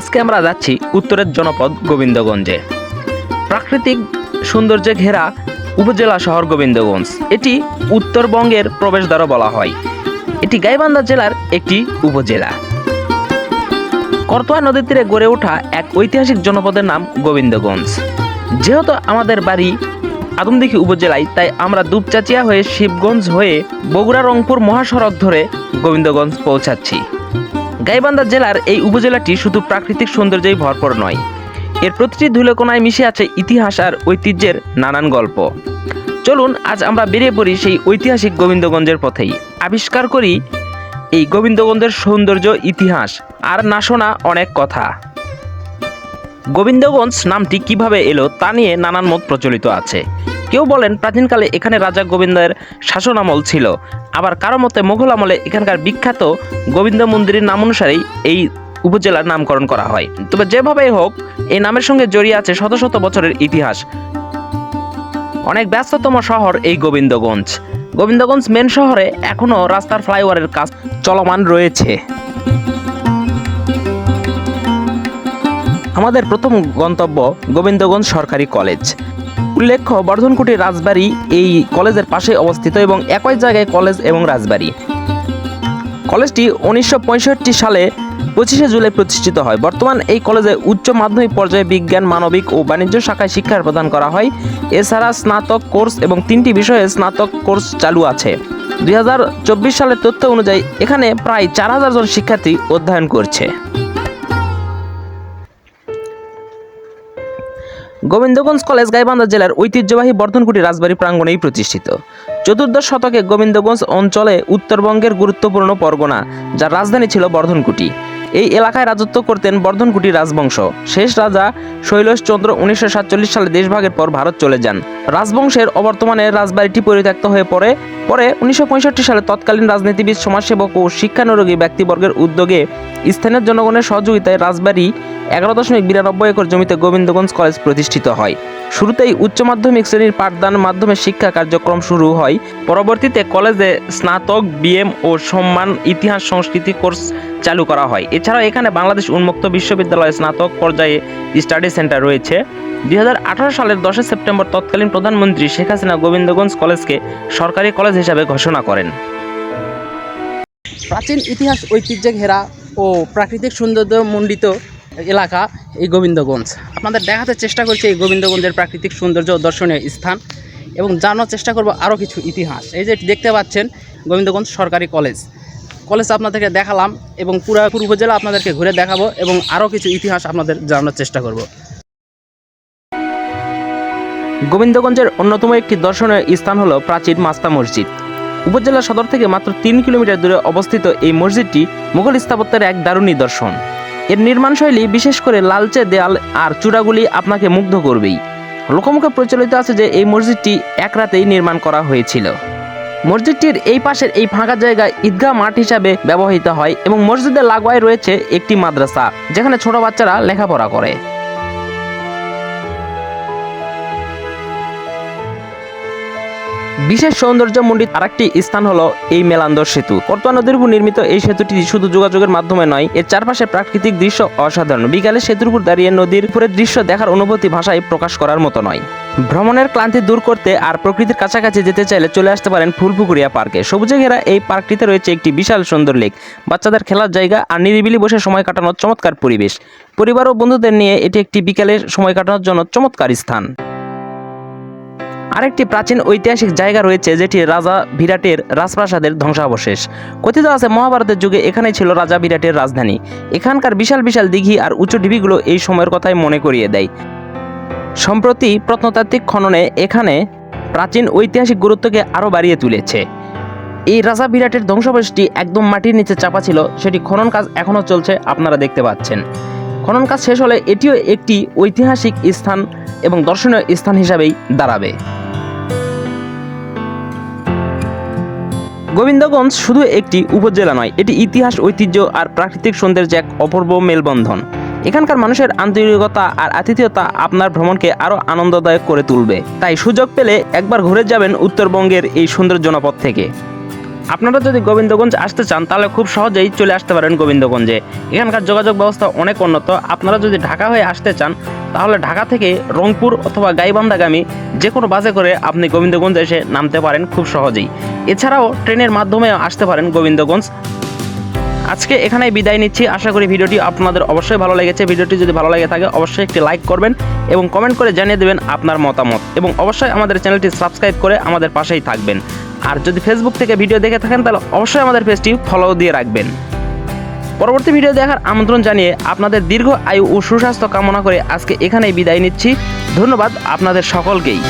আজকে আমরা যাচ্ছি উত্তরের জনপদ গোবিন্দগঞ্জে। প্রাকৃতিক সৌন্দর্যে ঘেরা উপজেলা শহর গোবিন্দগঞ্জ। এটি উত্তরবঙ্গের প্রবেশদ্বারও বলা হয়। এটি গাইবান্ধা জেলার একটি উপজেলা। করতোয়া নদীর তীরে গড়ে ওঠা এক ঐতিহাসিক জনপদের নাম গোবিন্দগঞ্জ। যেহেতু আমাদের বাড়ি আদমদিঘি উপজেলায়, তাই আমরা দুপচাচিয়া হয়ে শিবগঞ্জ হয়ে বগুড়া রংপুর মহাসড়ক ধরে গোবিন্দগঞ্জ পৌঁছাচ্ছি। গাইবান্ধা জেলার এই উপজেলাটি শুধু প্রাকৃতিক সৌন্দর্যেই ভরপুর নয়। এর প্রতিটি ধুলোকোনায় মিশে আছে ইতিহাস আর ঐতিহ্যের নানান গল্প। চলুন, আজ আমরা বেরিয়ে পড়ি সেই ঐতিহাসিক গোবিন্দগঞ্জের পথেই। আবিষ্কার করি এই গোবিন্দগঞ্জের সৌন্দর্য, ইতিহাস আর না শোনা অনেক কথা। গোবিন্দগঞ্জ নামটি কীভাবে এলো তা নিয়ে নানান মত প্রচলিত আছে। কেউ বলেন প্রাচীনকালে এখানে রাজা গোবিন্দের শাসন আমল ছিল। আবার কারও মতে মোঘল আমলে এখানকার বিখ্যাত গোবিন্দ মন্দিরের নাম অনুসারেই এই উপজেলার নামকরণ করা হয়। তবে যেভাবেই হোক, এই নামের সঙ্গে জড়িয়ে আছে শত শত বছরের ইতিহাস। অনেক ব্যস্ততম শহর এই গোবিন্দগঞ্জ। গোবিন্দগঞ্জ মেন শহরে এখনও রাস্তার ফ্লাইওভারের কাজ চলমান রয়েছে। আমাদের প্রথম গন্তব্য গোবিন্দগঞ্জ সরকারি কলেজ। উল্লেখ্য বর্ধনকুটি রাজবাড়ি এই কলেজের পাশে অবস্থিত এবং একই জায়গায় কলেজ এবং রাজবাড়ি। কলেজটি উনিশশো পঁয়ষট্টি সালে পঁচিশে জুলাই প্রতিষ্ঠিত হয়। বর্তমান এই কলেজে উচ্চ মাধ্যমিক পর্যায়ে বিজ্ঞান, মানবিক ও বাণিজ্য শাখায় শিক্ষা প্রদান করা হয়। এছাড়া স্নাতক কোর্স এবং তিনটি বিষয়ে স্নাতক কোর্স চালু আছে। দুই হাজার চব্বিশ সালের তথ্য অনুযায়ী এখানে প্রায় চার হাজার জন শিক্ষার্থী অধ্যয়ন করছে। গোবিন্দগঞ্জ কলেজ গাইবান্ধা জেলার ঐতিহ্যবাহী বর্ধনকুটি রাজবাড়ী প্রাঙ্গণেই প্রতিষ্ঠিত। চতুর্দশ শতকে গোবিন্দগঞ্জ অঞ্চলে উত্তরবঙ্গের গুরুত্বপূর্ণ পরগনা, যার রাজধানী ছিল বর্ধনকুটি। এই এলাকায় রাজত্ব করতেন বর্ধনকুটি রাজবংশ। শেষ রাজা শৈলশচন্দ্র উনিশশো সাতচল্লিশ সালে দেশভাগের পর ভারত চলে যান। রাজবংশের অবর্তমানে রাজবাড়িটি পরিত্যক্ত হয়ে পড়ে। পরে উনিশশো পঁয়ষট্টি সালে তৎকালীন রাজনীতিবিদ, সমাজসেবক ও শিক্ষানুরোগী ব্যক্তিবর্গের উদ্যোগে স্থানীয় জনগণের সহযোগিতায় রাজবাড়ি এগারো দশমিক বিরানব্বই একর জমিতে গোবিন্দগঞ্জ কলেজ প্রতিষ্ঠিত হয়। শুরুতেই উচ্চ মাধ্যমিক শ্রেণির পাঠদান মাধ্যমে শিক্ষা কার্যক্রম শুরু হয়। পরবর্তীতে কলেজে স্নাতক, বিএম ও সম্মান ইতিহাস সংস্কৃতি কোর্স চালু করা হয়। এছাড়াও এখানে বাংলাদেশ উন্মুক্ত বিশ্ববিদ্যালয়ে স্নাতক পর্যায়ে স্টাডি সেন্টার রয়েছে। দুই হাজার আঠারো সালের দশই সেপ্টেম্বর তৎকালীন প্রধানমন্ত্রী শেখ হাসিনা গোবিন্দগঞ্জ কলেজকে সরকারি কলেজ হিসাবে ঘোষণা করেন। প্রাচীন ইতিহাস ঐতিহ্যে ঘেরা ও প্রাকৃতিক সৌন্দর্য মণ্ডিত এলাকা, এই গোবিন্দগঞ্জ। আপনাদের দেখাতে চেষ্টা করছি এই গোবিন্দগঞ্জের প্রাকৃতিক সৌন্দর্য দর্শনীয় স্থান এবং জানার চেষ্টা করব আরও কিছু ইতিহাস। এই যে দেখতে পাচ্ছেন, গোবিন্দগঞ্জ সরকারি কলেজ। কলেজ আপনাদেরকে দেখালাম এবং পুরা উপজেলা আপনাদেরকে ঘুরে দেখাবো এবং আরও কিছু ইতিহাস আপনাদের জানানোর চেষ্টা করব। গোবিন্দগঞ্জের অন্যতম একটি দর্শনীয় স্থান হলো প্রাচীন মাস্তা মসজিদ। উপজেলা সদর থেকে মাত্র তিন কিলোমিটার দূরে অবস্থিত এই মসজিদটি মুঘল স্থাপত্যের এক দারুণ নিদর্শন। এর নির্মাণশৈলী, বিশেষ করে লালচে দেয়াল আর চূড়াগুলি আপনাকে মুগ্ধ করবেই। লোকমুখে প্রচলিত আছে যে এই মসজিদটি এক রাতেই নির্মাণ করা হয়েছিল। মসজিদটির এই পাশের এই ফাঁকা জায়গায় ঈদগাহ মাঠ হিসাবে ব্যবহৃত হয় এবং মসজিদের লাগোয়ায় রয়েছে একটি মাদ্রাসা, যেখানে ছোট বাচ্চারা লেখাপড়া করে। বিশেষ সৌন্দর্যমণ্ডিত আরেকটি স্থান হলো এই মেলান্দর সেতু। করতোয়া নদীর উপর নির্মিত এই সেতুটি শুধু যোগাযোগের মাধ্যমে নয়, এর চারপাশে প্রাকৃতিক দৃশ্য অসাধারণ। বিকালে সেতুর উপর দাঁড়িয়ে নদীর উপরের দৃশ্য দেখার অনুভূতি ভাষায় প্রকাশ করার মতো নয়। ভ্রমণের ক্লান্তি দূর করতে আর প্রকৃতির কাছাকাছি যেতে চাইলে চলে আসতে পারেন ফুলপুকুরিয়া পার্কে। সবুজে ঘেরা এই পার্কটিতে রয়েছে একটি বিশাল সুন্দর লেক। বাচ্চাদের খেলার জায়গা আর নিরিবিলি বসে সময় কাটানোর চমৎকার পরিবেশ। পরিবার ও বন্ধুদের নিয়ে এটি একটি বিকালে সময় কাটানোর জন্য চমৎকার স্থান। আরেকটি প্রাচীন ঐতিহাসিক জায়গা রয়েছে, যেটি রাজা বিরাটের রাজপ্রাসাদের ধ্বংসাবশেষ। কথিত আছে, মহাভারতের যুগে এখানেই ছিল রাজা বিরাটের রাজধানী। এখানকার বিশাল বিশাল দিঘি আর উঁচু ঢিবিগুলো এই সময়ের কথাই মনে করিয়ে দেয়। সম্প্রতি প্রত্নতাত্ত্বিক খননে এখানে প্রাচীন ঐতিহাসিক গুরুত্বকে আরও বাড়িয়ে তুলেছে। এই রাজা বিরাটের ধ্বংসাবশেষটি একদম মাটির নিচে চাপা ছিল, সেটি খনন কাজ এখনও চলছে, আপনারা দেখতে পাচ্ছেন। খনন কাজ শেষ হলে এটিও একটি ঐতিহাসিক স্থান এবং দর্শনীয় স্থান হিসাবেই দাঁড়াবে। গোবিন্দগঞ্জ শুধু একটি উপজেলা নয়, এটি ইতিহাস, ঐতিহ্য আর প্রাকৃতিক সৌন্দর্য এক অপূর্ব মেলবন্ধন। এখানকার মানুষের আন্তরিকতা আর আতিথেয়তা আপনার ভ্রমণকে আরও আনন্দদায়ক করে তুলবে। তাই সুযোগ পেলে একবার ঘুরে যাবেন উত্তরবঙ্গের এই সুন্দর জনপদ থেকে। আপনারা যদি গোবিন্দগঞ্জ আসতে চান, তাহলে খুব সহজেই চলে আসতে পারেন গোবিন্দগঞ্জে। এখানকার যোগাযোগ ব্যবস্থা অনেক উন্নত। আপনারা যদি ঢাকা হয়ে আসতে চান, তাহলে ঢাকা থেকে রংপুর অথবা গাইবান্ধাগামী যে কোনো বাসে করে আপনি গোবিন্দগঞ্জ এসে নামতে পারেন খুব সহজেই। এছাড়াও ট্রেনের মাধ্যমেও আসতে পারেন গোবিন্দগঞ্জ। আজকে এখানেই বিদায় নিচ্ছি। আশা করি ভিডিওটি আপনাদের অবশ্যই ভালো লেগেছে। ভিডিওটি যদি ভালো লেগে থাকে, অবশ্যই একটি লাইক করবেন এবং কমেন্ট করে জানিয়ে দেবেন আপনার মতামত। এবং অবশ্যই আমাদের চ্যানেলটি সাবস্ক্রাইব করে আমাদের পাশেই থাকবেন। আর যদি ফেসবুক থেকে ভিডিও দেখে থাকেন, তাহলে অবশ্যই আমাদের পেজটি ফলো দিয়ে রাখবেন। পরবর্তী ভিডিও দেখার আমন্ত্রণ জানিয়ে আপনাদের দীর্ঘ আয়ু ও সুস্বাস্থ্য কামনা করে আজকে এখানেই বিদায় নিচ্ছি। ধন্যবাদ আপনাদের সকলকেই।